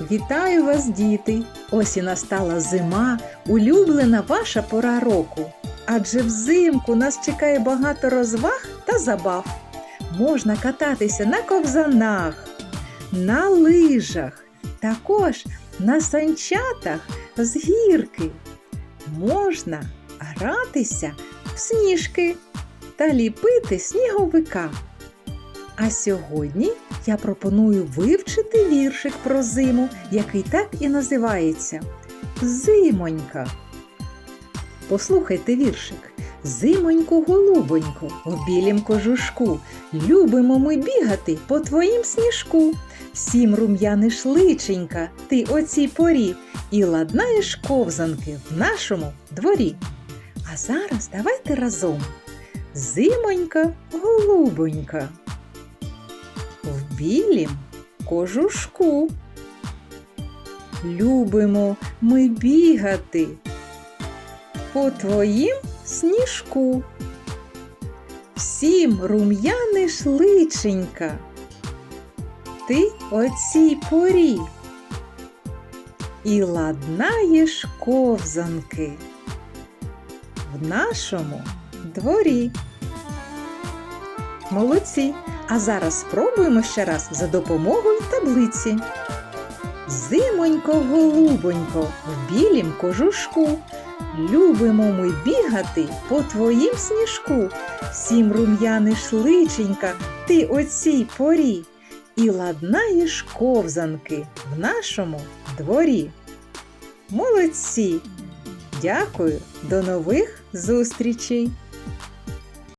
Вітаю вас, діти! Ось і настала зима, улюблена ваша пора року. Адже взимку нас чекає багато розваг та забав. Можна кататися на ковзанах, на лижах, також на санчатах з гірки. Можна гратися в сніжки та ліпити сніговика. А сьогодні я пропоную вивчити віршик про зиму, який так і називається Зимонька. Послухайте віршик. Зимоньку голубоньку, в білім кожушку. Любимо ми бігати по твоїм сніжку. Всім рум'яниш личенька, ти о цій порі, і ладнаєш ковзанки в нашому дворі. А зараз давайте разом. Зимонька, голубонька в білім кожушку. Любимо ми бігати по твоїм сніжку. Всім рум'яниш личенька. Ти о цій порі і ладнаєш ковзанки в нашому дворі. Молодці! А зараз спробуємо ще раз за допомогою таблиці. Зимонько, голубонько, в білім кожушку. Любимо ми бігати по твоїм сніжку. Всім рум'яниш личенька, ти о цій порі. І ладнаєш ковзанки в нашому дворі. Молодці! Дякую, до нових зустрічей!